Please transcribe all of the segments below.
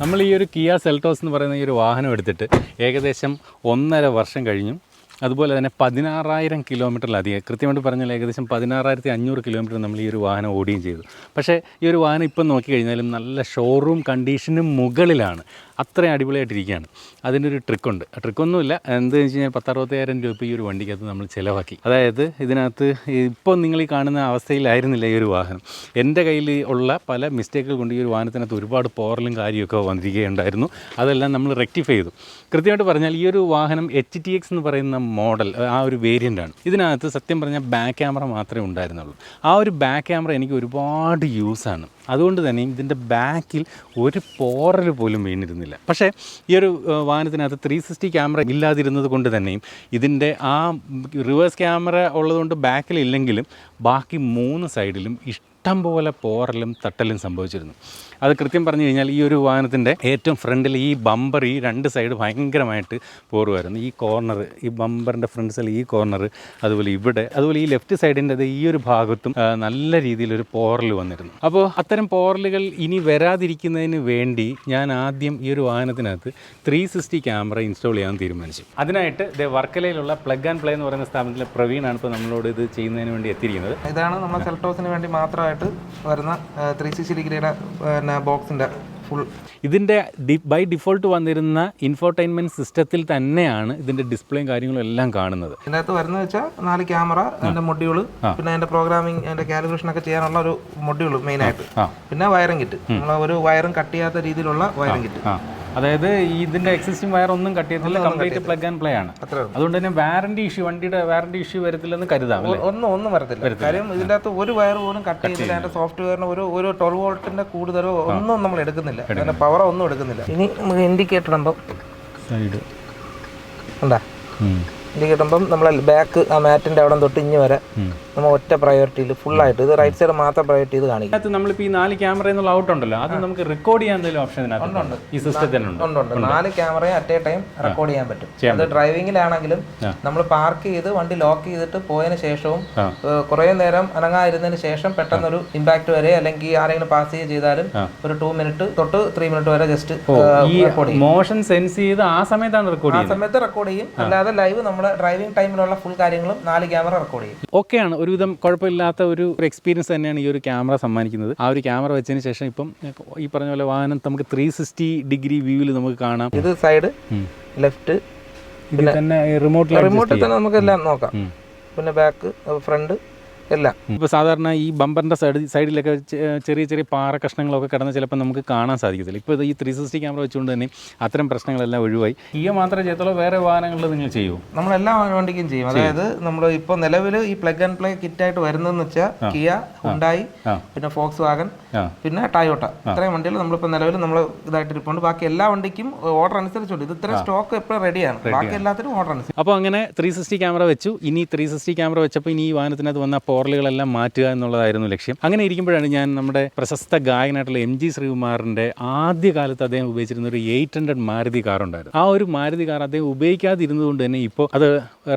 നമ്മൾ ഈ ഒരു കിയ സെൽട്ടോസ് എന്ന് പറയുന്ന ഈ ഒരു വാഹനം എടുത്തിട്ട് ഏകദേശം ഒന്നര വർഷം കഴിഞ്ഞു. അതുപോലെ തന്നെ പതിനാറായിരം കിലോമീറ്ററിലധികം കൃത്യമായിട്ട് പറഞ്ഞാൽ ഏകദേശം പതിനാറായിരത്തി അഞ്ഞൂറ് കിലോമീറ്റർ നമ്മൾ ഈ ഒരു വാഹനം ഓടുകയും ചെയ്തു. പക്ഷേ ഈ ഒരു വാഹനം ഇപ്പം നോക്കിക്കഴിഞ്ഞാലും നല്ല ഷോറൂം കണ്ടീഷനും മുകളിലാണ്. അത്രയും അടിപൊളിയായിട്ടിരിക്കുകയാണ്. അതിനൊരു ട്രിക്കുണ്ട്. ട്രിക്കൊന്നുമില്ല. എന്താണെന്ന് വെച്ച് കഴിഞ്ഞാൽ പത്തറുപത്തയ്യായിരം രൂപ ഈ ഒരു വണ്ടിക്കകത്ത് നമ്മൾ ചിലവാക്കി. അതായത് ഇതിനകത്ത് ഇപ്പോൾ നിങ്ങൾ ഈ കാണുന്ന അവസ്ഥയിലായിരുന്നില്ല ഈ ഒരു വാഹനം. എന്റെ കയ്യിൽ ഉള്ള പല മിസ്റ്റേക്കുകൾ കൊണ്ട് ഈ ഒരു വാഹനത്തിനകത്ത് ഒരുപാട് പോറലും കാര്യമൊക്കെ വന്നിരിക്കുകയുണ്ടായിരുന്നു. അതെല്ലാം നമ്മൾ റെക്ടിഫൈ ചെയ്തു. കൃത്യമായിട്ട് പറഞ്ഞാൽ ഈ ഒരു വാഹനം എച്ച് ടി എക്സ് എന്ന് പറയുന്ന മോഡൽ ആ ഒരു വേരിയന്റ് ആണ് ഇതിനകത്ത് സത്യം പറഞ്ഞാൽ ബാക്ക് ക്യാമറ മാത്രമേ ഉണ്ടായിരുന്നുള്ളൂ. ആ ഒരു ബാക്ക് ക്യാമറ എനിക്ക് ഒരുപാട് യൂസാണ്. അതുകൊണ്ട് തന്നെ ഇതിന്റെ ബാക്കിൽ ഒരു പോറൽ പോലും വീണിരുന്നില്ല. പക്ഷേ ഈ ഒരു വാഹനത്തിനകത്ത് ത്രീ സിക്സ്റ്റി ക്യാമറ ഇല്ലാതിരുന്നത് കൊണ്ട് തന്നെയും ഇതിന്റെ ആ റിവേഴ്സ് ക്യാമറ ഉള്ളതുകൊണ്ട് ബാക്കിലില്ലെങ്കിലും ബാക്കി മൂന്ന് സൈഡിലും ഇഷ്ടം പോലെ പോറലും തട്ടലും സംഭവിച്ചിരുന്നു. അത് കൃത്യം പറഞ്ഞു കഴിഞ്ഞാൽ ഈ ഒരു വാഹനത്തിന്റെ ഏറ്റവും ഫ്രണ്ടിൽ ഈ ബമ്പർ ഈ രണ്ട് സൈഡ് ഭയങ്കരമായിട്ട് പോറുമായിരുന്നു. ഈ കോർണർ ഈ ബമ്പറിന്റെ ഫ്രണ്ട് സൈഡിൽ ഈ കോർണർ അതുപോലെ ഇവിടെ അതുപോലെ ഈ ലെഫ്റ്റ് സൈഡിന്റെ ഈ ഒരു ഭാഗത്തും നല്ല രീതിയിലൊരു പോറൽ വന്നിരുന്നു. അപ്പോൾ അത്തരം പോറലുകൾ ഇനി വരാതിരിക്കുന്നതിന് വേണ്ടി ഞാൻ ആദ്യം ഈ ഒരു വാഹനത്തിനകത്ത് ത്രീ സിക്സ്റ്റി ക്യാമറ ഇൻസ്റ്റാൾ ചെയ്യാൻ തീരുമാനിച്ചു. അതിനായിട്ട് ദേ വർക്കലയിലുള്ള പ്ലഗ് ആൻഡ് പ്ലേ എന്ന് പറയുന്ന സ്ഥാപനത്തിലെ പ്രവീണാണ് ഇപ്പോൾ നമ്മളോട് ഇത് ചെയ്യുന്നതിന് വേണ്ടി എത്തിയിരിക്കുന്നത്. ഇതാണ് നമ്മൾ സെൽട്ടോസിന് വേണ്ടി മാത്രമായിട്ട് വരുന്ന ത്രീ സിക്സ്റ്റി ഡിഗ്രിയുടെ പിന്നെ ബോക്സിന്റെ ഫുൾ ഇതിന്റെ ഡി ബൈ ഡിഫോൾട്ട് വന്നിരുന്ന ഇൻഫോർടൈൻമെന്റ് സിസ്റ്റത്തിൽ തന്നെയാണ് ഇതിന്റെ ഡിസ്പ്ലേയും കാര്യങ്ങളും എല്ലാം കാണുന്നത്. ഇതിന്റെ അകത്ത് വരുന്നത് വെച്ചാൽ നാല് ക്യാമറ അതിന്റെ മൊഡ്യൂൾ പിന്നെ അതിന്റെ പ്രോഗ്രാമിംഗ് അതിന്റെ കാലിബ്രേഷൻ ഒക്കെ ചെയ്യാനുള്ള ഒരു മൊഡ്യൂൾ മെയിൻ ആയിട്ട്. പിന്നെ വയറിംഗ് കിറ്റ് നമ്മൾ ഒരു വയറും കട്ട് ചെയ്യാത്ത രീതിയിലുള്ള വയറിംഗ് കിറ്റ് അതായത് ഇതിന്റെ എക്സിസ്റ്റിംഗ് വയർ ഒന്നും കട്ട് ചെയ്തില്ല കംപ്ലീറ്റ് പ്ലഗ് ആൻഡ് പ്ലേ ആണ്. അതുകൊണ്ട് തന്നെ വാറന്റി ഇഷ്യൂ വണ്ടിയുടെ വാറന്റി ഇഷ്യൂ വരത്തില്ലെന്ന് കരുതാം ഒന്നും ഒന്നും വരത്തില്ല. കാര്യം ഇതിന്റെ അകത്ത് ഒരു വയർ പോലും കട്ട് ചെയ്തില്ല. അതിന്റെ സോഫ്റ്റ്വെയറിന് ഒരു ഒരു ട്വൽവ് വോൾട്ടിന്റെ കൂടുതലോ ഒന്നും നമ്മൾ എടുക്കുന്നില്ല. അതിന്റെ പവറോ ഒന്നും എടുക്കുന്നില്ല. ഇനി നമുക്ക് ഇൻഡിക്കേറ്റർ ഉണ്ടോ സൈഡ് ഉണ്ടാ ഇൻഡിക്കേറ്റർ കിട്ടുമ്പം നമ്മൾ ബാക്ക് ആ മാറ്റിന്റെ അവിടെ തൊട്ട് ഇഞ്ഞ് വരെ നമ്മൾ ഒറ്റ പ്രയോറിറ്റിയിൽ ഫുൾ ആയിട്ട് ഇത് റൈറ്റ് സൈഡ് മാത്രം പ്രയോറിറ്റി ഇത് കാണിക്കും. അതിനകത്ത് നമ്മളിപ്പോൾ ഈ നാല് ക്യാമറ എന്നുള്ള ഔട്ട് ഉണ്ടല്ലോ അത് നമുക്ക് റെക്കോർഡ് ചെയ്യാൻ എന്തെങ്കിലും ഓപ്ഷൻ ഇതിനകത്ത് ഈ സിസ്റ്റത്തിനുണ്ട് ഉണ്ട്? ഉണ്ട് നാല് ക്യാമറയും അറ്റ് എ ടൈം റെക്കോർഡ് ചെയ്യാൻ പറ്റും. അത് ഡ്രൈവിംഗിലാണെങ്കിലും നമ്മൾ പാർക്ക് ചെയ്ത് വണ്ടി ലോക്ക് ചെയ്തിട്ട് പോയതിന് ശേഷവും. കുറേ നേരം അനങ്ങാതിരുന്നതിന് ശേഷം പെട്ടെന്നൊരു ഇമ്പാക്ട് വരെ അല്ലെങ്കിൽ ആരെങ്കിലും പാസ് ചെയ്യുക ചെയ്താലും ഒരു ടു മിനിറ്റ് തൊട്ട് ത്രീ മിനിറ്റ് വരെ ജസ്റ്റ് ഈ മോഷൻ സെൻസ് ചെയ്ത് ആ സമയത്താണ് റെക്കോർഡ് ആ സമയത്ത് റെക്കോർഡ് ചെയ്യും. അല്ലാതെ ലൈവ് ഡ്രൈവിംഗ് ടൈമിലുള്ള ഫുൾ കാര്യങ്ങളും നാല് ക്യാമറ റെക്കോർഡ് ചെയ്യും. ഓക്കെയാണ് ഒരുവിധം കുഴപ്പമില്ലാത്ത ഒരു എക്സ്പീരിയൻസ് തന്നെയാണ് ഈ ഒരു ക്യാമറ സമ്മാനിക്കുന്നത്. ആ ഒരു ക്യാമറ വെച്ചതിന് ശേഷം ഇപ്പം ഈ പറഞ്ഞ പോലെ വാഹനം നമുക്ക് ത്രീ സിക്സ്റ്റി ഡിഗ്രി വ്യൂവിൽ നമുക്ക് കാണാം. ഇത് സൈഡ് ലെഫ്റ്റ് റിമോട്ടിൽ തന്നെ നമുക്ക് എല്ലാം നോക്കാം. പിന്നെ ബാക്ക് ഫ്രണ്ട് എല്ലാം. ഇപ്പോൾ സാധാരണ ഈ ബമ്പറിന്റെ സൈഡ് സൈഡിലൊക്കെ ചെറിയ ചെറിയ പാറ കഷ്ണങ്ങളൊക്കെ കിടന്ന് ചിലപ്പോൾ നമുക്ക് കാണാൻ സാധിക്കത്തില്ല. ഇപ്പോൾ ഈ ത്രീ സിക്സ്റ്റി ക്യാമറ വെച്ചുകൊണ്ട് തന്നെ അത്തരം പ്രശ്നങ്ങളെല്ലാം ഒഴിവായി. കിയ മാത്രമേ ചെയ്യത്തുള്ളൂ വേറെ വാഹനങ്ങളിൽ നിങ്ങൾ ചെയ്യൂ നമ്മൾ എല്ലാ വണ്ടിക്കും ചെയ്യും. അതായത് നമ്മൾ ഇപ്പോൾ നിലവിൽ ഈ പ്ലഗ് ആൻഡ് പ്ലേ കിറ്റ് ആയിട്ട് വരുന്നതെന്ന് വെച്ചാൽ കിയ ഉണ്ടായി പിന്നെ ഫോക്സ് വാഗൻ. പിന്നെ ടയോട്ട ഇത്രയും വണ്ടികൾ നമ്മളിപ്പോൾ നിലവിൽ നമ്മൾ ഇതായിട്ട് ഇരിപ്പുണ്ട് ബാക്കി എല്ലാ വണ്ടിക്കും ഓർഡർ അനുസരിച്ചുണ്ട്. ഇത് ഇത്ര സ്റ്റോക്ക് എപ്പോഴും റെഡിയാണ് ബാക്കി എല്ലാത്തിനും ഓർഡർ അനുസരിച്ച്. അപ്പോൾ അങ്ങനെ ത്രീ സിക്സ്റ്റി ക്യാമറ വെച്ചു. ഇനി ത്രീ സിക്സ്റ്റി ക്യാമറ വെച്ചപ്പോൾ ഇനി ഈ വാഹനത്തിനകത്ത് വന്ന പോറലുകളെല്ലാം മാറ്റുക എന്നുള്ളതായിരുന്നു ലക്ഷ്യം. അങ്ങനെ ഇരിക്കുമ്പോഴാണ് ഞാൻ നമ്മുടെ പ്രശസ്ത ഗായകനായിട്ടുള്ള എം ജി ശ്രീകുമാറിന്റെ ആദ്യകാലത്ത് അദ്ദേഹം ഉപയോഗിച്ചിരുന്ന ഒരു എയ്റ്റ് ഹൺഡ്രഡ് മാരുതി കാർ ഉണ്ടായിരുന്നു. ആ ഒരു മാരുതി കാർ അദ്ദേഹം ഉപയോഗിക്കാതിരുന്നതുകൊണ്ട് തന്നെ ഇപ്പോൾ അത്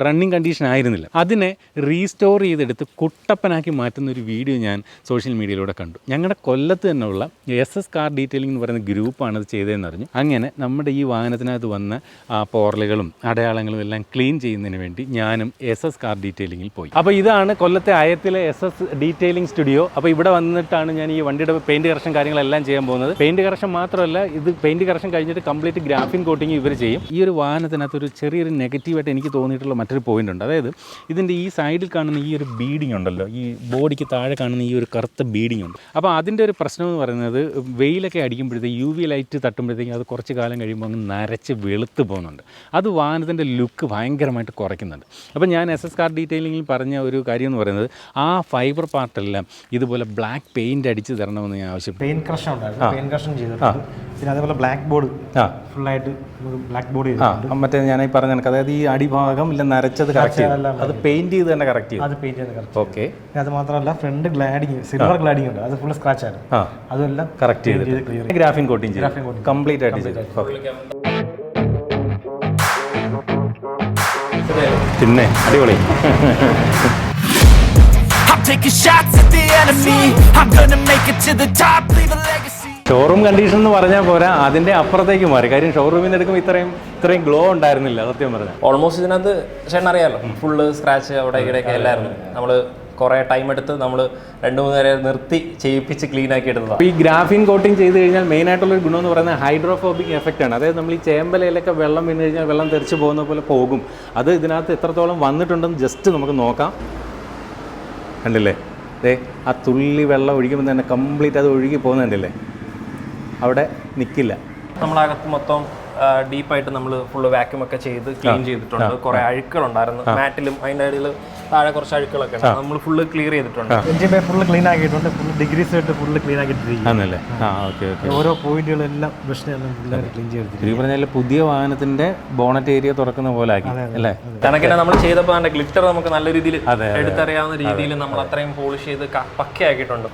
റണ്ണിങ് കണ്ടീഷൻ ആയിരുന്നില്ല. അതിനെ റീസ്റ്റോർ ചെയ്തെടുത്ത് കുട്ടപ്പനാക്കി മാറ്റുന്ന ഒരു വീഡിയോ ഞാൻ സോഷ്യൽ മീഡിയയിലൂടെ കണ്ടു. ഞങ്ങളുടെ കൊല്ലത്ത് തന്നെയുള്ള എസ് എസ് കാർ ഡീറ്റെയിലിംഗ് എന്ന് പറയുന്ന ഗ്രൂപ്പാണ് അത് ചെയ്തതെന്ന് അറിഞ്ഞു. അങ്ങനെ നമ്മുടെ ഈ വാഹനത്തിനകത്ത് വന്ന ആ പോർലുകളും അടയാളങ്ങളും എല്ലാം ക്ലീൻ ചെയ്യുന്നതിന് വേണ്ടി ഞാനും എസ് എസ് കാർ ഡീറ്റെയിലിംഗിൽ പോയി. അപ്പോൾ ഇതാണ് കൊല്ലത്തെ അയത്തിലെ എസ് എസ് ഡീറ്റെയിലിംഗ് സ്റ്റുഡിയോ അപ്പോൾ ഇവിടെ വന്നിട്ടാണ് ഞാൻ ഈ വണ്ടിയുടെ പെയിന്റ് കറക്ഷൻ കാര്യങ്ങളെല്ലാം ചെയ്യാൻ പോകുന്നത്. പെയിന്റ് കറക്ഷൻ മാത്രമല്ല ഇത് പെയിന്റ് കറക്ഷൻ കഴിഞ്ഞിട്ട് കംപ്ലീറ്റ് ഗ്രാഫിൻ കോട്ടിങ് ഇവർ ചെയ്യും. ഈ ഒരു വാഹനത്തിനകത്ത് ഒരു ചെറിയൊരു നെഗറ്റീവായിട്ട് എനിക്ക് തോന്നിയിട്ടുള്ള മറ്റൊരു പോയിന്റ് ഉണ്ട്. അതായത് ഇതിന്റെ ഈ സൈഡിൽ കാണുന്ന ഈ ഒരു ബീഡിങ് ഉണ്ടല്ലോ ഈ ബോഡിക്ക് താഴെ കാണുന്ന ഈ ഒരു കറുത്ത ബീഡിങ് ഉണ്ട്. അപ്പോൾ അതിന്റെ ഒരു പ്രശ്നം എന്ന് പറയുന്നത് വെയിലൊക്കെ അടിക്കുമ്പോഴത്തേക്ക് യു വി ലൈറ്റ് തട്ടുമ്പോഴത്തേക്കും അത് കുറച്ച് കാലം കഴിയുമ്പോൾ അങ്ങ് നരച്ച് വെളുത്ത് പോകുന്നുണ്ട്. അത് വാഹനത്തിന്റെ ലുക്ക് ഭയങ്കരമായിട്ട് കുറയ്ക്കുന്നുണ്ട്. അപ്പോൾ ഞാൻ എസ് എസ് കാർ ഡീറ്റെയിലിംഗിൽ പറഞ്ഞ ഒരു കാര്യം എന്ന് പറയുന്നത് ആ ഫൈബർ പാർട്ടെല്ലാം ഇതുപോലെ ബ്ലാക്ക് പെയിന്റ് അടിച്ച് തരണമെന്ന് ഞാൻ ആവശ്യപ്പെട്ടു. പെയിൻ ക്രഷൻ ഉണ്ടായിരുന്നു. പെയിൻ ക്രഷൻ ചെയ്തിട്ടുണ്ട്. പിന്നെ അതേപോലെ ബ്ലാക്ക് ബോർഡ് ഫുള്ളായിട്ട് ബ്ലാക്ക് ബോർഡ് ആ. മറ്റേ ഞാൻ ഈ പറഞ്ഞ കണക്ക് അതായത് ഈ അടിഭാഗം ഇല്ല നരച്ചത് കറക്റ്റ് അത് പെയിന്റ് ചെയ്ത് തന്നെ കറക്റ്റ് ചെയ്തു. അത് പെയിന്റ് ചെയ്ത് കറക്റ്റ് ഓക്കെ അത് മാത്രമല്ല ഫ്രണ്ട് ഗ്ലാഡിങ് സിൽവർ ഗ്ലാഡിങ് ഉണ്ട്. അത് ഫുൾ സ്ക്രാച്ച് ആണ്. അതെല്ലാം കറക്റ്റ് ചെയ്ത് ചെയ്തിട്ട്. ഗ്രാഫിൻ കോട്ടിങ് ചെയ്തു. കംപ്ലീറ്റ് ആയിട്ട് ചെയ്തു. പിന്നെ അടിപൊളി. taking shots at the enemy. I'm gonna make it to the top, leave a legacy. Showroom condition എന്ന് പറഞ്ഞാൽ പോരാ അതിന്റെ അപ്പുറത്തേക്ക് മാറി. കാര്യം ഷോറൂമിൽ നിന്ന് എടുക്കുമ്പോൾ ഇത്രയും ഇത്രയും ഗ്ലോ ഉണ്ടായിരുന്നില്ല സത്യം പറഞ്ഞാൽ ഓൾമോസ്റ്റ് ഇതിനകത്ത് ചേട്ടൻ അറിയാലോ ഫുള്ള് സ്ക്രാച്ച് അവിടെ ഇവിടെയൊക്കെ എല്ലായിരുന്നു. നമ്മൾ കുറേ ടൈം എടുത്ത് നമ്മൾ രണ്ട് മൂന്ന് നേരം നിർത്തി ചെയ്യിപ്പിച്ച് ക്ലീൻ ആക്കി എടുത്തതാണ് ഈ ഗ്രാഫിൻ കോട്ടിംഗ് ചെയ്ത് കഴിഞ്ഞാൽ മെയിൻ ആയിട്ടുള്ള ഒരു ഗുണം എന്ന് പറയുന്നത് ഹൈഡ്രോഫോബിക് എഫക്റ്റ് ആണ്. അതായത് നമ്മൾ ഈ ചേമ്പലയിലൊക്കെ വെള്ളം വീണ് കഴിഞ്ഞാൽ വെള്ളം തെറിച്ച് പോകുന്ന പോലെ പോകും. അത് ഇതിനകത്ത് എത്രത്തോളം വന്നിട്ടുണ്ടെന്ന് ജസ്റ്റ് നമുക്ക് നോക്കാം. കണ്ടില്ലേ? ദേ ആ തുള്ളി വെള്ളം ഒഴിക്കുമ്പോൾ തന്നെ കംപ്ലീറ്റ് അത് ഒഴുകി പോകുന്നുണ്ടല്ലേ അവിടെ നിൽക്കില്ല നമ്മളകത്ത് മൊത്തം ഡീപ്പായിട്ട് നമ്മൾ ഫുള്ള് വാക്യൂം ഒക്കെ ചെയ്ത് ക്ലീൻ ചെയ്തിട്ടുണ്ട്. കുറേ അഴുക്കുകളുണ്ടായിരുന്നു. മാറ്റിലും അതിന്റെ ഇടയിൽ താഴെ കുറച്ച് അഴുക്കുകളൊക്കെ ഉണ്ട്. നമ്മൾ ഫുള്ള് ക്ലിയർ ചെയ്തിട്ടുണ്ട്. ബേ ഫുള്ള് ക്ലീൻ ആക്കിയിട്ടുണ്ട്. ഫുള്ള് ഡിഗ്രീസ് ആയിട്ട് ഫുള്ള് ക്ലീൻ ആക്കിയിട്ടിരിക്കും ആണല്ലേ? ആ. Okay okay. ഓരോ പോയിന്റുകളെല്ലാം ഫുള്ള് ക്ലീൻ ചെയ്തിട്ടുണ്ട് പറഞ്ഞാൽ പുതിയ വാഹനത്തിന്റെ ബോണറ്റ് ഏരിയ തുറക്കുന്ന പോലെ ആക്കി അല്ലേ? കണക്കിന് നമ്മൾ ചെയ്തപ്പോൾ അതിന്റെ ഗ്ലിറ്റർ നമുക്ക് നല്ല രീതിയിൽ എടുത്തറിയാവുന്ന രീതിയിൽ നമ്മൾ അത്രയും പോളിഷ് ചെയ്ത് പക്കയാക്കിയിട്ടുണ്ട്.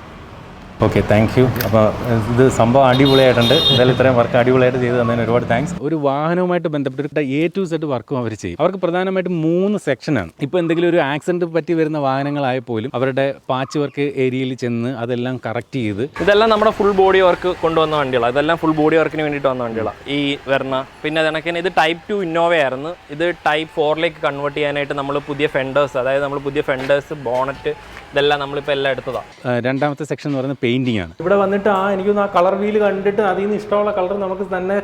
ഓക്കെ താങ്ക് യു അപ്പോൾ ഇത് സംഭവം അടിപൊളിയായിട്ടുണ്ട്. എന്തായാലും ഇത്രയും വർക്ക് അടിപൊളിയായിട്ട് ചെയ്ത് തന്നതിന് ഒരുപാട് താങ്ക്സ് ഒരു വാഹനവുമായിട്ട് ബന്ധപ്പെട്ട് എ ടു സെറ്റ് വർക്കും അവർ ചെയ്യും. അവർക്ക് പ്രധാനമായിട്ടും മൂന്ന് സെക്ഷനാണ് ഇപ്പോൾ എന്തെങ്കിലും ഒരു ആക്സിഡന്റ് പറ്റി വരുന്ന വാഹനങ്ങളായ പോലും അവരുടെ പാച്ച് വർക്ക് ഏരിയയിൽ ചെന്ന് അതെല്ലാം കറക്റ്റ് ചെയ്ത് ഇതെല്ലാം നമ്മുടെ ഫുൾ ബോഡി വർക്ക് കൊണ്ടുവന്ന വണ്ടികളാണ് ഇതെല്ലാം ഫുൾ ബോഡി വർക്കിന് വേണ്ടിയിട്ട് വന്ന വണ്ടികളാണ് ഈ വരണ പിന്നെ കണക്കിന് ഇത് ടൈപ്പ് ടു ഇന്നോവ ആയിരുന്നു. ഇത് ടൈപ്പ് ഫോറിലേക്ക് കൺവേർട്ട് ചെയ്യാനായിട്ട് നമ്മൾ പുതിയ ഫെൻഡേഴ്സ് അതായത് നമ്മൾ പുതിയ ഫെൻഡേഴ്സ് ബോണറ്റ് ഇതെല്ലാം നമ്മളിപ്പോൾ എല്ലാം എടുത്തതാണ് രണ്ടാമത്തെ സെക്ഷൻ എന്ന് പറയുന്നത് പെയിന്റിംഗ് ആണ്. ഇവിടെ വന്നിട്ട് ആ എനിക്കൊന്ന് ആ കളർ വീൽ കണ്ടിട്ട് അതിൽ നിന്ന് ഇഷ്ടമുള്ള കളർ നമുക്ക് തന്നെ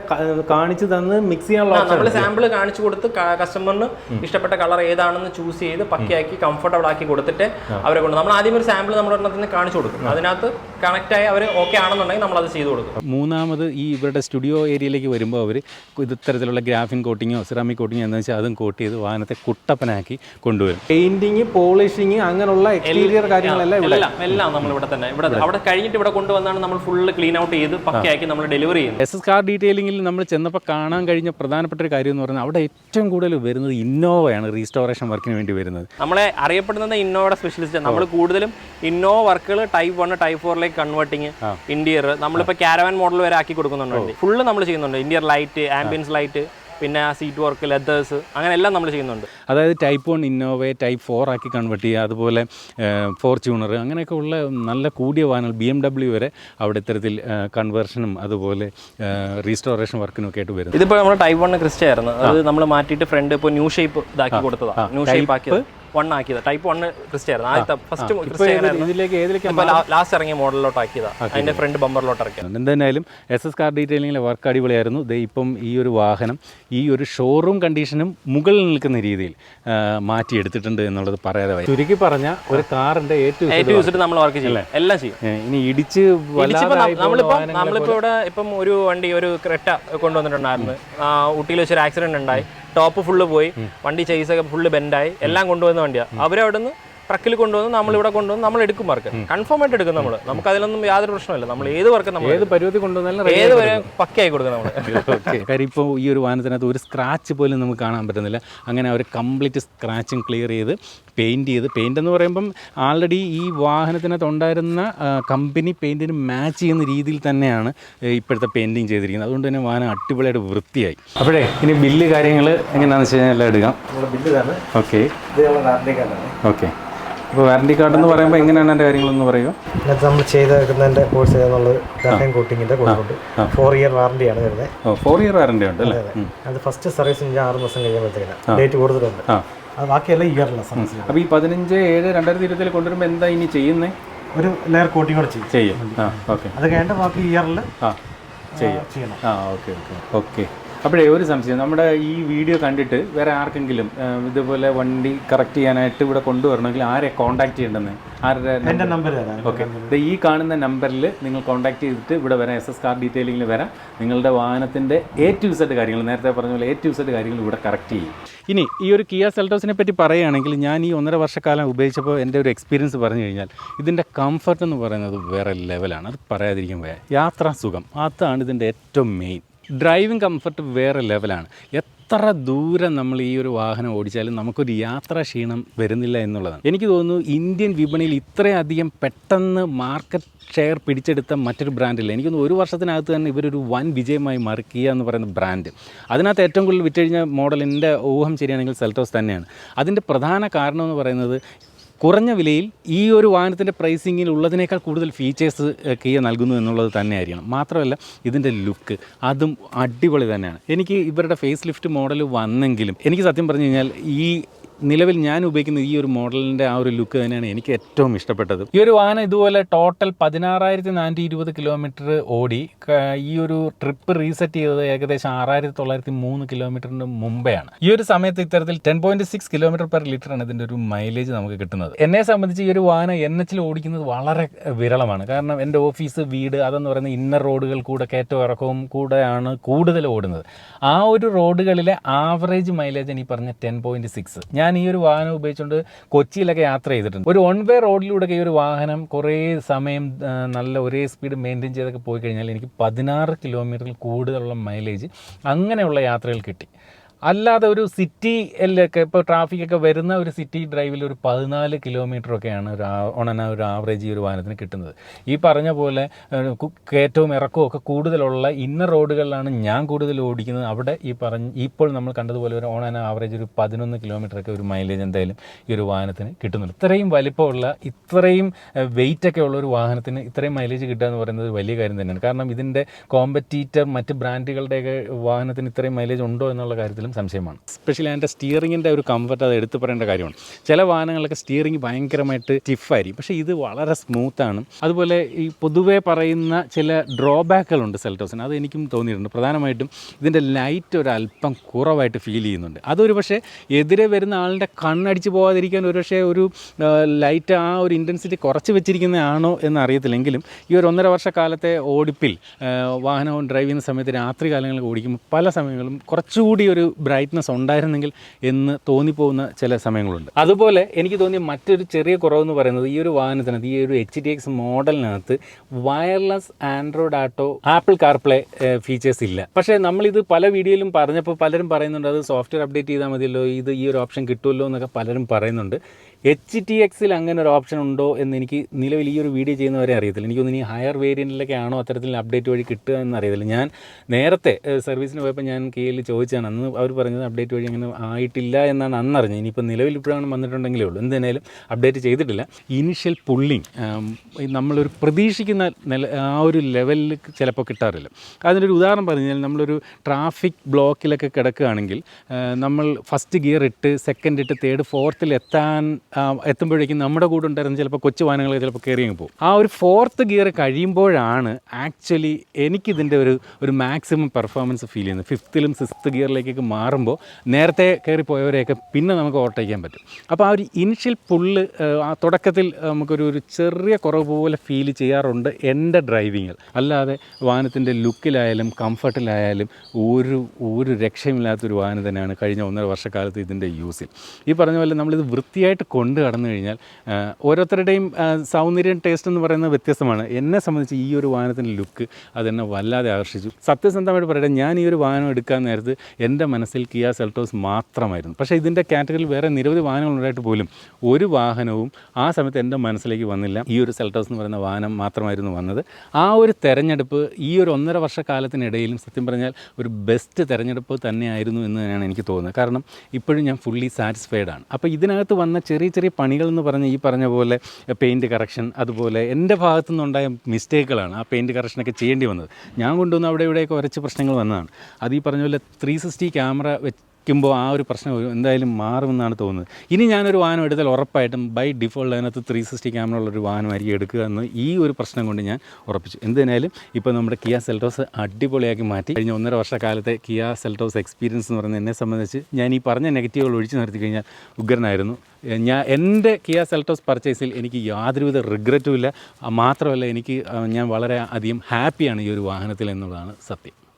കാണിച്ചു തന്ന് മിക്സ് ചെയ്യാനുള്ള നമ്മൾ സാമ്പിൾ കാണിച്ചു കൊടുത്ത് കസ്റ്റമറിന് ഇഷ്ടപ്പെട്ട കളർ ഏതാണെന്ന് ചൂസ് ചെയ്ത് പക്കയാക്കി കംഫർട്ടബിൾ ആക്കി കൊടുത്തിട്ട് അവരെ കൊണ്ട് നമ്മൾ ആദ്യം ഒരു സാമ്പിൾ നമ്മൾ ഒരെണ്ണത്തിന് കാണിച്ചു കൊടുക്കും. അതിനകത്ത് കണക്ട് ആയി അവർ ഓക്കെ ആണെന്നുണ്ടെങ്കിൽ നമ്മൾ അത് ചെയ്ത് കൊടുക്കും. മൂന്നാമത് ഈ ഇവരുടെ സ്റ്റുഡിയോ ഏരിയയിലേക്ക് വരുമ്പോൾ അവർ ഇത്തരത്തിലുള്ള ഗ്രാഫിൻ കോട്ടിങ്ങോ സിറാമിക് കോട്ടിങ്ങോ എന്ന് വെച്ചാൽ അതും കോട്ട് ചെയ്ത് വാഹനത്തെ കുട്ടപ്പനാക്കി കൊണ്ടുവരും. പെയിന്റിങ് പോളിഷിങ് അങ്ങനെയുള്ള എക്സ്റ്റീരിയർ കാര്യങ്ങളെല്ലാം ഇവിടെ. എല്ലാം എല്ലാം നമ്മൾ ഇവിടെ തന്നെ. ഇവിടെ അവിടെ കഴിഞ്ഞിട്ട് ഇവിടെ കൊണ്ടുവന്നാണ് നമ്മൾ ഫുള്ള് ക്ലീൻ ഔട്ട് ചെയ്ത് പക്കയാക്കി നമ്മൾ ഡെലിവറി ചെയ്യുന്നത്. എസ് എസ് കാർ ഡീറ്റെയിലിംഗിൽ നമ്മൾ ചെന്നപ്പോൾ കാണാൻ കഴിഞ്ഞ പ്രധാനപ്പെട്ട ഒരു കാര്യം എന്ന് പറഞ്ഞാൽ അവിടെ ഏറ്റവും കൂടുതൽ വരുന്നത് ഇന്നോവയാണ് റീസ്റ്റോറേഷൻ വർക്കിന് വേണ്ടി വരുന്നത്. നമ്മളെ അറിയപ്പെടുന്നത് ഇന്നോവയുടെ സ്പെഷ്യലിസ്റ്റ് നമ്മൾ കൂടുതലും ഇന്നോവ വർക്കുകൾ ടൈപ്പ് വൺ ടൈപ്പ് ഫോറിലേക്ക് കൺവേർട്ടിങ് ഇന്റീരിയർ നമ്മളിപ്പോൾ കാരവാൻ മോഡൽ വരെ ആക്കി കൊടുക്കുന്നുണ്ട് ഫുള്ള് നമ്മൾ ചെയ്യുന്നുണ്ട്. ഇന്റീരിയർ ലൈറ്റ് ആംബിയൻസ് ലൈറ്റ് പിന്നെ ആ സീറ്റ് വർക്ക് ലെതേഴ്സ് അങ്ങനെ എല്ലാം നമ്മൾ ചെയ്യുന്നുണ്ട്. അതായത് type one Innova type four ആക്കി കൺവേർട്ട് ചെയ്യുക. അതുപോലെ ഫോർച്യൂണർ അങ്ങനെയൊക്കെ ഉള്ള നല്ല കൂടിയ വാഹനങ്ങൾ ബി എം ഡബ്ല്യു വരെ അവിടെ ഇത്തരത്തിൽ കൺവേർഷനും അതുപോലെ റീസ്റ്റോറേഷൻ വർക്കിനും ഒക്കെ ആയിട്ട് വരും ഇതിപ്പോൾ നമ്മൾ ടൈപ്പ് വൺ ക്രിസ്റ്റ ആയിരുന്നു. അത് നമ്മൾ മാറ്റിയിട്ട് ഫ്രണ്ട് ഇപ്പോൾ ന്യൂ ഷേപ്പ് ഇതാക്കി കൊടുത്തതാണ് ന്യൂ ഷേപ്പ് ആക്കിയത്. വൺ ആക്കിയത്. ടൈപ്പ് വൺ ക്രിസ്റ്റ ആയിരുന്നു. ആദ്യത്തെ ഫസ്റ്റ് ക്രിസ്റ്റ ലാസ്റ്റ് ഇറങ്ങിയ മോഡലിലോട്ട് ആക്കിയത്. അതിന്റെ ഫ്രണ്ട് ബമ്പറിലോട്ട് ഇറക്കിയത്. എന്തായാലും എസ് എസ് കാർ ഡീറ്റെയിലിങ്ങിലെ വർക്ക് അടിപൊളിയായിരുന്നു. ഇപ്പം ഈ ഒരു വാഹനം ഈ ഒരു ഷോറൂം കണ്ടീഷനും മുകളിൽ നിൽക്കുന്ന രീതിയിൽ മാറ്റി എടുത്തിട്ടുണ്ട് എന്നുള്ളത് പറയാതെ ചുരുക്കി പറഞ്ഞ ഒരു കാറിന്റെ ഏറ്റവും നമ്മൾ വർക്ക് ചെയ്യും. എല്ലാം ചെയ്യും. ഇനി ഇടിച്ച് നമ്മളിപ്പോ നമ്മളിപ്പോ ഇവിടെ ഇപ്പം ഒരു വണ്ടി ഒരു ക്രെറ്റ കൊണ്ടുവന്നിട്ടുണ്ടായിരുന്നു. ഊട്ടിയിൽ വെച്ചൊരു ആക്സിഡന്റ് ഉണ്ടായി. ടോപ്പ് ഫുള്ള് പോയി. വണ്ടി ചെയ്സൊക്കെ ഫുള്ള് ബെൻഡായി. എല്ലാം കൊണ്ടുവന്ന വണ്ടിയാണ് അവരവിടെ നിന്ന് ട്രക്കിൽ കൊണ്ടുവന്ന് നമ്മൾ ഇവിടെ കൊണ്ടുവന്ന് നമ്മൾ എടുക്കും വർക്ക്. കൺഫേം ആയിട്ട് എടുക്കും നമ്മൾ നമുക്ക് അതിലൊന്നും യാതൊരു പ്രശ്നമില്ല നമ്മൾ ഏത് വർക്ക് നമ്മൾ ഏത് പരുവത്തിൽ കൊണ്ടുവന്നാലും ഏത് വരെ പക്കയായി കൊടുക്കും നമ്മൾ കാര്യം ഇപ്പോൾ ഈ ഒരു വാഹനത്തിനകത്ത് ഒരു സ്ക്രാച്ച് പോലും നമുക്ക് കാണാൻ പറ്റുന്നില്ല. അങ്ങനെ അവർ കംപ്ലീറ്റ് സ്ക്രാച്ചും ക്ലിയർ ചെയ്ത് പെയിന്റ് ചെയ്ത് പെയിന്റ് എന്ന് പറയുമ്പം ആൾറെഡി ഈ വാഹനത്തിനകത്ത് ഉണ്ടായിരുന്ന കമ്പനി പെയിന്റിന് മാച്ച് ചെയ്യുന്ന രീതിയിൽ തന്നെയാണ് ഇപ്പോഴത്തെ പെയിന്റിങ് ചെയ്തിരിക്കുന്നത്. അതുകൊണ്ട് തന്നെ വാഹനം അടിപൊളിയായിട്ട് വൃത്തിയായി. അപ്പോഴേ ഇനി ബില്ല് കാര്യങ്ങൾ എങ്ങനെയാണെന്ന് വെച്ച് കഴിഞ്ഞാൽ എല്ലാം എടുക്കാം. ബില്ല് ഓക്കെ ഓക്കെ അപ്പോൾ വാറണ്ടി കാർഡ് എന്ന് പറയുമ്പോൾ എങ്ങനെയാണ് എന്റെ കാര്യങ്ങളെന്ന് പറയുക? ഇതിനകത്ത് നമ്മൾ ചെയ്തേക്കുന്നതിന്റെ കോഴ്സ് ചെയ്തെന്നുള്ളത് ഗ്രാഫൈൻ കോട്ടിങ്ങിന്റെ കൊടുക്കുന്നുണ്ട് ഫോർ ഇയർ വാറണ്ടി ആണ് വരുന്നത്. ഫോർ ഇയർ വാറണ്ടി ഉണ്ട് അല്ലേ? അത് ഫസ്റ്റ് സർവീസ് ഞാൻ ആറ് മാസം കഴിയുമ്പോഴത്തേക്കാണ് ഡേറ്റ് കൂടുതലുണ്ട് ആ. അത് ബാക്കിയെല്ലാം ഇയറിലാണ് സർവീസ് അപ്പോൾ ഈ പതിനഞ്ച് ഏഴ് രണ്ടായിരത്തി ഇരുപത്തിൽ കൊണ്ടുവരുമ്പോൾ എന്താ ഇനി ചെയ്യുന്നത് ഒരു ലെയർ കോട്ടിംഗ് കൂടെ ചെയ്യും. ചെയ്യും. ഓക്കെ. അത് കഴിഞ്ഞിട്ട് ബാക്കി ഇയറിൽ ചെയ്യണം. ആ ഓക്കെ ഓക്കെ. ഓക്കെ. അപ്പോഴേ ഒരു സംശയം. നമ്മുടെ ഈ വീഡിയോ കണ്ടിട്ട് വേറെ ആർക്കെങ്കിലും ഇതുപോലെ വണ്ടി കറക്റ്റ് ചെയ്യാനായിട്ട് ഇവിടെ കൊണ്ടുവരണമെങ്കിൽ ആരെ കോൺടാക്ട് ചെയ്യേണ്ടെന്ന്? ആരുടെ എന്റെ നമ്പർ തരാം ഓക്കെ ഈ കാണുന്ന നമ്പറിൽ നിങ്ങൾ കോൺടാക്ട് ചെയ്തിട്ട് ഇവിടെ വരാം. എസ് എസ് കാർ ഡീറ്റെയിലിംഗിൽ വരാം. നിങ്ങളുടെ വാഹനത്തിന്റെ എ ടു സെറ്റ് കാര്യങ്ങൾ നേരത്തെ പറഞ്ഞ പോലെ എ ടു സെറ്റ് കാര്യങ്ങൾ ഇവിടെ കറക്റ്റ് ചെയ്യും. ഇനി ഈ ഒരു കിയ സെൽറ്റോസിനെ പറ്റി പറയുകയാണെങ്കിൽ ഞാൻ ഈ ഒന്നര വർഷക്കാലം ഉപയോഗിച്ചപ്പോൾ എന്റെ ഒരു എക്സ്പീരിയൻസ് പറഞ്ഞു കഴിഞ്ഞാൽ ഇതിന്റെ കംഫർട്ട് എന്ന് പറയുന്നത് വേറെ ലെവലാണ് അത് പറയാതിരിക്കാൻ വയ്യ. യാത്രാസുഖം അതാണ് ഇതിന്റെ ഏറ്റവും മെയിൻ ഡ്രൈവിംഗ് കംഫർട്ട് വേറെ ലെവലാണ് എത്ര ദൂരം നമ്മൾ ഈ ഒരു വാഹനം ഓടിച്ചാലും നമുക്കൊരു യാത്രാ ക്ഷീണം വരുന്നില്ല എന്നുള്ളതാണ്. എനിക്ക് തോന്നുന്നു ഇന്ത്യൻ വിപണിയിൽ ഇത്രയധികം പെട്ടെന്ന് മാർക്കറ്റ് ഷെയർ പിടിച്ചെടുത്ത മറ്റൊരു ബ്രാൻഡില്ല എനിക്ക് തോന്നുന്നു ഒരു വർഷത്തിനകത്ത് തന്നെ ഇവരൊരു വൻ വിജയമായി മറിക്കുക എന്ന് പറയുന്ന ബ്രാൻഡ് അതിനകത്ത് ഏറ്റവും കൂടുതൽ വിറ്റഴിഞ്ഞ മോഡൽ എന്റെ ഊഹം ശരിയാണെങ്കിൽ സെൽറ്റോസ് തന്നെയാണ്. അതിന്റെ പ്രധാന കാരണം എന്ന് പറയുന്നത് കുറഞ്ഞ വിലയിൽ ഈ ഒരു വാഹനത്തിന്റെ പ്രൈസിങ്ങിൽ ഉള്ളതിനേക്കാൾ കൂടുതൽ ഫീച്ചേഴ്സ് കിയ നൽകുന്നു എന്നുള്ളത് തന്നെയായിരിക്കണം. മാത്രമല്ല ഇതിന്റെ ലുക്ക് അതും അടിപൊളി തന്നെയാണ്. എനിക്ക് ഇവരുടെ ഫേസ് ലിഫ്റ്റ് മോഡൽ വന്നെങ്കിലും എനിക്ക് സത്യം പറഞ്ഞു കഴിഞ്ഞാൽ ഈ നിലവിൽ ഞാൻ ഉപയോഗിക്കുന്ന ഈ ഒരു മോഡലിന്റെ ആ ഒരു ലുക്ക് തന്നെയാണ് എനിക്ക് ഏറ്റവും ഇഷ്ടപ്പെട്ടത്. ഈ ഒരു വാഹനം ഇതുപോലെ ടോട്ടൽ പതിനാറായിരത്തി നാനൂറ്റി ഇരുപത് കിലോമീറ്റർ ഓടി ഈ ഒരു ട്രിപ്പ് റീസെറ്റ് ചെയ്തത് ഏകദേശം ആറായിരത്തി തൊള്ളായിരത്തി മൂന്ന് കിലോമീറ്ററിന് മുമ്പെയാണ്. ഈ ഒരു സമയത്ത് ഇത്തരത്തിൽ ten point six kilometre per litre ആണ് ഇതിന്റെ ഒരു മൈലേജ് നമുക്ക് കിട്ടുന്നത്. എന്നെ സംബന്ധിച്ച് ഈ ഒരു വാഹനം എൻ എച്ചിൽ ഓടിക്കുന്നത് വളരെ വിരളമാണ്. കാരണം എന്റെ ഓഫീസ് വീട് അതെന്ന് പറയുന്ന ഇന്നർ റോഡുകൾ കൂടെ കയറ്റവും ഇറക്കവും കൂടെയാണ് കൂടുതൽ ഓടുന്നത്. ആ ഒരു റോഡുകളിലെ ആവറേജ് മൈലേജ് ഈ പറഞ്ഞ ടെൻ പോയിന്റ് സിക്സ് ഞാൻ ഈ ഒരു വാഹനം ഉപയോഗിച്ചുകൊണ്ട് കൊച്ചിയിലൊക്കെ യാത്ര ചെയ്തിട്ടുണ്ട്. ഒരു വൺ വേ റോഡിലൂടെ ഈ ഒരു വാഹനം കുറേ സമയം നല്ല ഒരേ സ്പീഡ് മെയിന്റെയിൻ ചെയ്തൊക്കെ പോയി കഴിഞ്ഞാൽ എനിക്ക് പതിനാറ് കിലോമീറ്ററിൽ കൂടുതലുള്ള മൈലേജ് അങ്ങനെയുള്ള യാത്രകൾ കിട്ടി. അല്ലാതെ ഒരു സിറ്റി സിറ്റിയിലൊക്കെ ഇപ്പോൾ ട്രാഫിക്കൊക്കെ വരുന്ന ഒരു സിറ്റി ഡ്രൈവിൽ ഒരു പതിനാല് കിലോമീറ്ററൊക്കെയാണ് ഒരു ഓണന ഒരു ആവറേജ് ഈ ഒരു വാഹനത്തിന് കിട്ടുന്നത്. ഈ പറഞ്ഞ പോലെ കയറ്റവും ഇറക്കവും ഒക്കെ കൂടുതലുള്ള ഇന്ന റോഡുകളിലാണ് ഞാൻ കൂടുതൽ ഓടിക്കുന്നത്. അവിടെ ഈ പറഞ്ഞ ഇപ്പോൾ നമ്മൾ കണ്ടതുപോലെ ഒരു ഓണന ആവറേജ് ഒരു പതിനൊന്ന് കിലോമീറ്ററൊക്കെ ഒരു മൈലേജ് എന്തായാലും ഈ ഒരു വാഹനത്തിന് കിട്ടുന്നുണ്ട്. ഇത്രയും വലിപ്പമുള്ള ഇത്രയും വെയിറ്റ് ഒക്കെ ഉള്ള ഒരു വാഹനത്തിന് ഇത്രയും മൈലേജ് കിട്ടുക എന്ന് പറയുന്നത് വലിയ കാര്യം തന്നെയാണ്. കാരണം ഇതിന്റെ കോമ്പറ്റീറ്റർ മറ്റ് ബ്രാൻഡുകളുടെയൊക്കെ വാഹനത്തിന് ഇത്രയും മൈലേജ് ഉണ്ടോ എന്നുള്ള കാര്യത്തിലും സംശയമാണ്. സ്പെഷ്യലി അതിന്റെ സ്റ്റിയറിങ്ങിന്റെ ഒരു കംഫർട്ട് അത് എടുത്തു പറയേണ്ട കാര്യമാണ്. ചില വാഹനങ്ങളൊക്കെ സ്റ്റിയറിംഗ് ഭയങ്കരമായിട്ട് സ്റ്റിഫായിരിക്കും പക്ഷേ ഇത് വളരെ സ്മൂത്താണ് അതുപോലെ ഈ പൊതുവേ പറയുന്ന ചില ഡ്രോബാക്കുകളുണ്ട് സെൽറ്റോസിന് അത് എനിക്കും തോന്നിയിട്ടുണ്ട്. പ്രധാനമായിട്ടും ഇതിന്റെ ലൈറ്റ് ഒരു അല്പം കുറവായിട്ട് ഫീൽ ചെയ്യുന്നുണ്ട്. അതൊരു പക്ഷേ എതിരെ വരുന്ന ആളുടെ കണ്ണടിച്ച് പോകാതിരിക്കാൻ ഒരു പക്ഷേ ഒരു ലൈറ്റ് ആ ഒരു ഇന്റൻസിറ്റി കുറച്ച് വെച്ചിരിക്കുന്നതാണോ എന്നറിയത്തില്ലെങ്കിലും ഈ ഒരു ഒന്നര വർഷക്കാലത്തെ ഓടിപ്പിൽ വാഹനം ഡ്രൈവ് ചെയ്യുന്ന സമയത്ത് രാത്രി കാലങ്ങളിൽ ഓടിക്കുമ്പോൾ പല സമയങ്ങളും കുറച്ചുകൂടി ഒരു ബ്രൈറ്റ്നസ് ഉണ്ടായിരുന്നെങ്കിൽ എന്ന് തോന്നിപ്പോകുന്ന ചില സമയങ്ങളുണ്ട്. അതുപോലെ എനിക്ക് തോന്നിയ മറ്റൊരു ചെറിയ കുറവെന്ന് പറയുന്നത് ഈ ഒരു വാഹനത്തിനകത്ത് ഈ ഒരു H D X മോഡലിനകത്ത് wireless Android auto Apple CarPlay features ഇല്ല. പക്ഷേ നമ്മളിത് പല വീഡിയോയിലും പറഞ്ഞപ്പോൾ പലരും പറയുന്നുണ്ട് അത് സോഫ്റ്റ്വെയർ അപ്ഡേറ്റ് ചെയ്താൽ മതിയല്ലോ ഇത് ഈ ഒരു ഓപ്ഷൻ കിട്ടുമല്ലോ എന്നൊക്കെ പലരും പറയുന്നുണ്ട്. എച്ച് ടി എക്സിൽ അങ്ങനെ ഒരു ഓപ്ഷൻ ഉണ്ടോ എന്ന് എനിക്ക് നിലവിൽ ഈ ഒരു വീഡിയോ ചെയ്യുന്നവരെ അറിയത്തില്ല. എനിക്കൊന്നും ഇനി ഹയർ വേരിയന്റിലൊക്കെ ആണോ അത്തരത്തിൽ അപ്ഡേറ്റ് വഴി കിട്ടുക എന്ന് അറിയത്തില്ല. ഞാൻ നേരത്തെ സർവീസിന് പോയപ്പോൾ ഞാൻ കെയിൽ ചോദിച്ചാണ് അന്ന് അവർ പറഞ്ഞത് അപ്ഡേറ്റ് വഴി അങ്ങനെ ആയിട്ടില്ല എന്നാണ് അന്ന് അറിഞ്ഞത് ഇനിയിപ്പോൾ നിലവിൽ ഇപ്പോഴാണ് വന്നിട്ടുണ്ടെങ്കിലേ ഉള്ളൂ. എന്തായാലും അപ്ഡേറ്റ് ചെയ്തിട്ടില്ല. ഇനിഷ്യൽ പുള്ളിങ് നമ്മളൊരു പ്രതീക്ഷിക്കുന്ന നില ആ ഒരു ലെവലിൽ ചിലപ്പോൾ കിട്ടാറില്ല. അതിനൊരു ഉദാഹരണം പറഞ്ഞാൽ നമ്മളൊരു ട്രാഫിക് ബ്ലോക്കിലൊക്കെ കിടക്കുകയാണെങ്കിൽ നമ്മൾ ഫസ്റ്റ് ഗിയർ ഇട്ട് സെക്കൻഡ് ഇട്ട് തേർഡ് ഫോർത്തിൽ എത്താൻ എത്തുമ്പോഴേക്കും നമ്മുടെ കൂടെ ഉണ്ടായിരുന്ന ചിലപ്പോൾ കൊച്ചു വാഹനങ്ങളൊക്കെ ചിലപ്പോൾ കയറി അങ്ങ് പോകും. ആ ഒരു ഫോർത്ത് ഗിയർ കഴിയുമ്പോഴാണ് ആക്ച്വലി എനിക്കിതിന്റെ ഒരു ഒരു മാക്സിമം പെർഫോമൻസ് ഫീൽ ചെയ്യുന്നത്. ഫിഫ്ത്തിലും സിക്സ്ത് ഗിയറിലേക്കൊക്കെ മാറുമ്പോൾ നേരത്തെ കയറി പോയവരെയൊക്കെ പിന്നെ നമുക്ക് ഓവർടേക്കാൻ പറ്റും. അപ്പോൾ ആ ഒരു ഇനിഷ്യൽ പുള്ള് ആ തുടക്കത്തിൽ നമുക്കൊരു ഒരു ചെറിയ കുറവ് പോലെ ഫീൽ ചെയ്യാറുണ്ട് എന്റെ ഡ്രൈവിങ്ങിൽ അല്ലാതെ വാഹനത്തിന്റെ ലുക്കിലായാലും കംഫർട്ടിലായാലും ഒരു ഒരു രക്ഷയുമില്ലാത്തൊരു വാഹനം തന്നെയാണ് കഴിഞ്ഞ ഒന്നര വർഷക്കാലത്ത് ഇതിന്റെ യൂസിൽ ഈ പറഞ്ഞ പോലെ നമ്മളിത് വൃത്തിയായിട്ട് കൊണ്ട് കടന്നു കഴിഞ്ഞാൽ ഓരോരുത്തരുടെയും സൗന്ദര്യം ടേസ്റ്റ് എന്ന് പറയുന്നത് വ്യത്യസ്തമാണ്. എന്നെ സംബന്ധിച്ച് ഈ ഒരു വാഹനത്തിന്റെ ലുക്ക് അതെന്നെ വല്ലാതെ ആകർഷിച്ചു. സത്യസന്ധമായിട്ട് പറയട്ടെ ഞാൻ ഈ ഒരു വാഹനം എടുക്കാൻ നേരത്ത് എന്റെ മനസ്സിൽ കിയ സെൽട്ടോസ് മാത്രമായിരുന്നു. പക്ഷേ ഇതിന്റെ കാറ്റഗറിയിൽ വേറെ നിരവധി വാഹനങ്ങളുണ്ടായിട്ട് പോലും ഒരു വാഹനവും ആ സമയത്ത് എന്റെ മനസ്സിലേക്ക് വന്നില്ല. ഈ ഒരു സെൽട്ടോസ് എന്ന് പറയുന്ന വാഹനം മാത്രമായിരുന്നു വന്നത്. ആ ഒരു തെരഞ്ഞെടുപ്പ് ഈ ഒരു ഒന്നര വർഷക്കാലത്തിനിടയിലും സത്യം പറഞ്ഞാൽ ഒരു ബെസ്റ്റ് തെരഞ്ഞെടുപ്പ് തന്നെയായിരുന്നു എന്ന് തന്നെയാണ് എനിക്ക് തോന്നുന്നത്. കാരണം ഇപ്പോഴും ഞാൻ ഫുള്ളി സാറ്റിസ്ഫൈഡ് ആണ്. അപ്പോൾ ഇതിനകത്ത് വന്ന ചെറിയ ചെറിയ പണികൾ എന്ന് പറഞ്ഞ ഈ പറഞ്ഞ പോലെ പെയിന്റ് കറക്ഷൻ അതുപോലെ എന്റെ ഭാഗത്തു നിന്നുണ്ടായ മിസ്റ്റേക്കുകളാണ് ആ പെയിന്റ് കറക്ഷനൊക്കെ ചെയ്യേണ്ടി വന്നത്. ഞാൻ കൊണ്ടുവന്ന് അവിടെ ഇവിടെയൊക്കെ കുറച്ച് പ്രശ്നങ്ങൾ വന്നതാണ്. അത് ഈ പറഞ്ഞ പോലെ ത്രീ സിക്സ്റ്റി ക്യാമറ വെക്കുമ്പോൾ ആ ഒരു പ്രശ്നം എന്തായാലും മാറുമെന്നാണ് തോന്നുന്നത്. ഇനി ഞാനൊരു വാഹനം എടുത്താൽ ഉറപ്പായിട്ടും ബൈ ഡിഫോൾട്ട് അതിനകത്ത് ത്രീ സിക്സ്റ്റി ക്യാമറ ഉള്ളൊരു വാഹനമായിരിക്കും എടുക്കുക എന്ന് ഈ ഒരു പ്രശ്നം കൊണ്ട് ഞാൻ ഉറപ്പിച്ചു. എന്തിനായാലും ഇപ്പോൾ നമ്മുടെ കിയ സെൽട്ടോസ് അടിപൊളിയാക്കി മാറ്റി. കഴിഞ്ഞ ഒന്നര വർഷക്കാലത്തെ കിയ സെൽട്ടോസ് എക്സ്പീരിയൻസ് എന്ന് പറയുന്നത് എന്നെ സംബന്ധിച്ച് ഞാൻ ഈ പറഞ്ഞ നെഗറ്റീവുകൾ ഒഴിച്ചു നിർത്തി കഴിഞ്ഞാൽ ഉഗ്രനായിരുന്നു. ഞാൻ എന്റെ കിയ സെൽട്ടോസ് പർച്ചേസിൽ എനിക്ക് യാതൊരുവിധ റിഗ്രറ്റും ഇല്ല. മാത്രമല്ല എനിക്ക് ഞാൻ വളരെ അധികം ഹാപ്പിയാണ് ഈ ഒരു വാഹനത്തിൽ എന്നുള്ളതാണ് സത്യം.